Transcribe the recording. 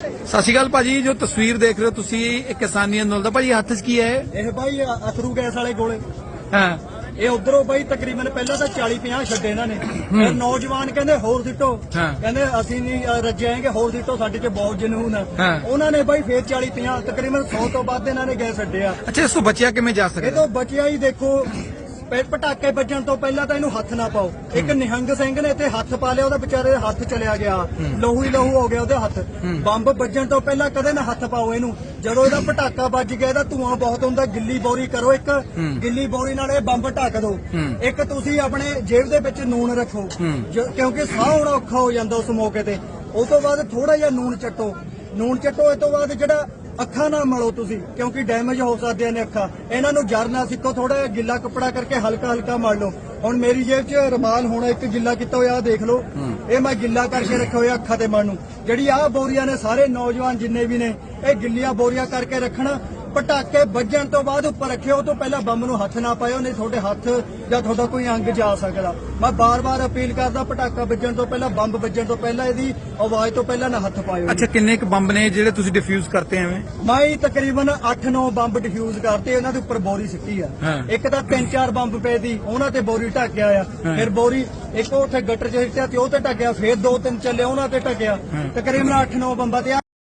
ਸਤਿ ਸ਼੍ਰੀ ਅਕਾਲ ਭਾਜੀ ਜੋ ਤਸਵੀਰ ਦੇਖ ਰਹੇ ਹੋ ਤੁਸੀਂ ਇਹ ਕਿਸਾਨੀ ਅੰਦੋਲਨ ਦਾ। ਭਾਜੀ ਹੱਥ 'ਚ ਕੀ ਹੈ ਇਹ? ਬਾਈ ਅਥਰੂ ਗੈਸ ਵਾਲੇ ਗੋਲੇ। ਹਾਂ। ਇਹ ਉਧਰੋਂ ਬਾਈ ਤਕਰੀਬਨ ਪਹਿਲਾਂ ਤਾਂ 40 50 ਛੱਡੇ ਇਹਨਾਂ ਨੇ। ਫਿਰ ਨੌਜਵਾਨ ਕਹਿੰਦੇ ਹੋਰ ਸਿੱਟੋ। ਹਾਂ। ਕਹਿੰਦੇ ਅਸੀਂ ਨਹੀਂ ਅ, ਰੱਜੇ ਆਏਗੇ ਹੋਰ ਸਿੱਟੋ ਸਾਡੇ 'ਚ ਬਹੁਤ ਜਨੂਨ ਆ। ਹਾਂ। ਉਹਨਾਂ ਨੇ ਬਾਈ ਫੇਰ 40 50 ਤਕਰੀਬਨ 100 ਤੋਂ ਵੱਧ ਇਹਨਾਂ ਨੇ ਗੈਸ ਛੱਡਿਆ ਅੱਛਾ ਇਸ ਤੋਂ ਬਚਿਆ ਕਿਵੇਂ ਜਾ ਇਹ ਸਕਦਾ ਤੋਂ ਬਚਿਆ ਹੀ ਦੇਖੋ ਪ- ਪਟਾਕੇ ਵੱਜਣ ਤੋਂ ਪਹਿਲਾਂ ਤਾਂ ਇਹਨੂੰ ਹੱਥ ਨਾ ਪਾਓ। ਇੱਕ ਨਿਹੰਗ ਸਿੰਘ ਨੇ ਤੇ ਹੱਥ ਪਾ ਲਿਆ ਉਹਦਾ ਵਿਚਾਰੇ ਦੇ ਹੱਥ ਚਲਿਆ ਗਿਆ। ਲਹੂ ਹੀ ਲਹੂ ਹੋ ਗਿਆ ਉਹਦੇ ਹੱਥ। ਬੰਬ ਵੱਜਣ ਤੋਂ ਪਹਿਲਾਂ ਕਦੇ ਨਾ ਹੱਥ ਪਾਓ ਇਹਨੂੰ। ਜਦੋਂ ਇਹਦਾ ਪਟਾਕਾ ਵੱਜ ਗਿਆ ਇਹਦਾ ਧੂਆਂ ਬਹੁਤ ਹੁੰਦਾ ਗਿੱਲੀ ਬੋਰੀ ਕਰੋ ਇੱਕ। ਗਿੱਲੀ ਬੋਰੀ ਨਾਲ ਇਹ ਬੰਬ ਢੱਕ ਦਿਓ ਇੱਕ ਤੁਸੀਂ ਆਪਣੇ ਜੇਬ ਦੇ ਵਿੱਚ ਨੂਨ ਰੱਖੋ। ਜੋ- ਕਿਉਂਕਿ ਸਾਹ ਆਉਣਾ ਔਖਾ ਹੋ ਜਾਂਦਾ ਉਸ ਮੌਕੇ ਤੇ। ਉਸ ਤੋਂ ਬਾਅਦ ਥੋੜਾ ਜਿਹਾ ਨੂਨ ਚੱਟੋ। ਨੂਨ ਚੱਟੋ ਇਹ ਤੋਂ ਬਾਅਦ ਜਿਹੜਾ ਅੱਖਾਂ ਨਾ ਮਲੋ ਤੁਸੀਂ ਕਿਉਂਕਿ ਡੈਮੇਜ ਹੋ ਸਕਦੀਆਂ ਨੇ ਅੱਖਾਂ। ਇਹਨਾਂ ਨੂੰ ਜਰ ਨਾ ਸਿੱਕੋ ਥੋੜਾ ਜਿਹਾ ਗਿੱਲਾ ਕੱਪੜਾ ਕਰਕੇ ਹਲਕਾ ਹਲਕਾ ਮਲ ਲਓ। ਹੁਣ ਮੇਰੀ ਜੇਬ 'ਚ ਰਮਾਲ ਹੋਣਾ ਇੱਕ ਗਿੱਲਾ ਕੀਤਾ ਹੋਇਆ ਆਹ ਦੇਖ ਲਓ। ਇਹ ਮੈਂ ਗਿੱਲਾ ਕਰਕੇ ਰੱਖਿਆ ਹੋਇਆ ਅੱਖਾਂ ਤੇ ਮਲ ਨੂੰ। ਜਿਹੜੀ ਆਹ ਬੋਰੀਆਂ ਨੇ ਸਾਰੇ ਨੌਜਵਾਨ ਜਿੰਨੇ ਵੀ ਨੇ ਇਹ ਗਿੱਲੀਆਂ ਬੋਰੀਆਂ ਕਰਕੇ ਰੱਖਣਾ ਪਟਾਕੇ ਵੱਜਣ ਤੋਂ ਬਾਅਦ ਉੱਪਰ ਰੱਖਿਓ ਉਹ ਤੋਂ ਪਹਿਲਾਂ ਬੰਬ ਨੂੰ ਹੱਥ ਨਾ ਪਾਇਓ ਨਹੀਂ ਤੁਹਾਡੇ ਹੱਥ ਜਾਂ ਤੁਹਾਡਾ ਕੋਈ ਅੰਗ ਜਾ ਸਕਦਾ। ਮੈਂ ਬਾਰ-ਬਾਰ ਅਪੀਲ ਕਰਦਾ ਪਟਾਕਾ ਵੱਜਣ ਤੋਂ ਪਹਿਲਾਂ ਬੰਬ ਵੱਜਣ ਤੋਂ ਪਹਿਲਾਂ ਇਹਦੀ ਆਵਾਜ਼ ਤੋਂ ਪਹਿਲਾਂ ਨਾ ਹੱਥ ਪਾਇਓ ਅੱਛਾ ਕਿੰਨੇ ਕੁ ਬੰਬ ਨੇ ਜਿਹੜੇ ਤੁਸੀਂ ਡਿਫਿਊਜ਼ ਕਰਤੇ ਐਵੇਂ? ਮੈਂ ਹੀ ਤਕਰੀਬਨ 8-9 ਬੰਬ ਡਿਫਿਊਜ਼ ਕਰਤੇ ਉਹਨਾਂ ਦੇ ਉੱਪਰ ਬੋਰੀ ਸਿੱਟੀ ਆ। ਇੱਕ ਤਾਂ 3-4 ਬੰਬ ਪਏ ਦੀ ਉਹਨਾਂ ਤੇ ਬੋਰੀ ਢੱਕਿਆ ਆ। ਫਿਰ ਬੋਰੀ ਇੱਕ ਉੱਥੇ ਗੱਟਰ 'ਚ ਸਿੱਟਿਆ ਤੇ ਉਹ ਤੇ ਢੱਕਿਆ ਫਿਰ ਦੋ ਤਿੰਨ ਚੱਲੇ ਉਹਨਾਂ ਤੇ ਢੱਕਿਆ। ਤਕਰੀਬਨ 8-9 ਬੰਬਾਂ ਤੇ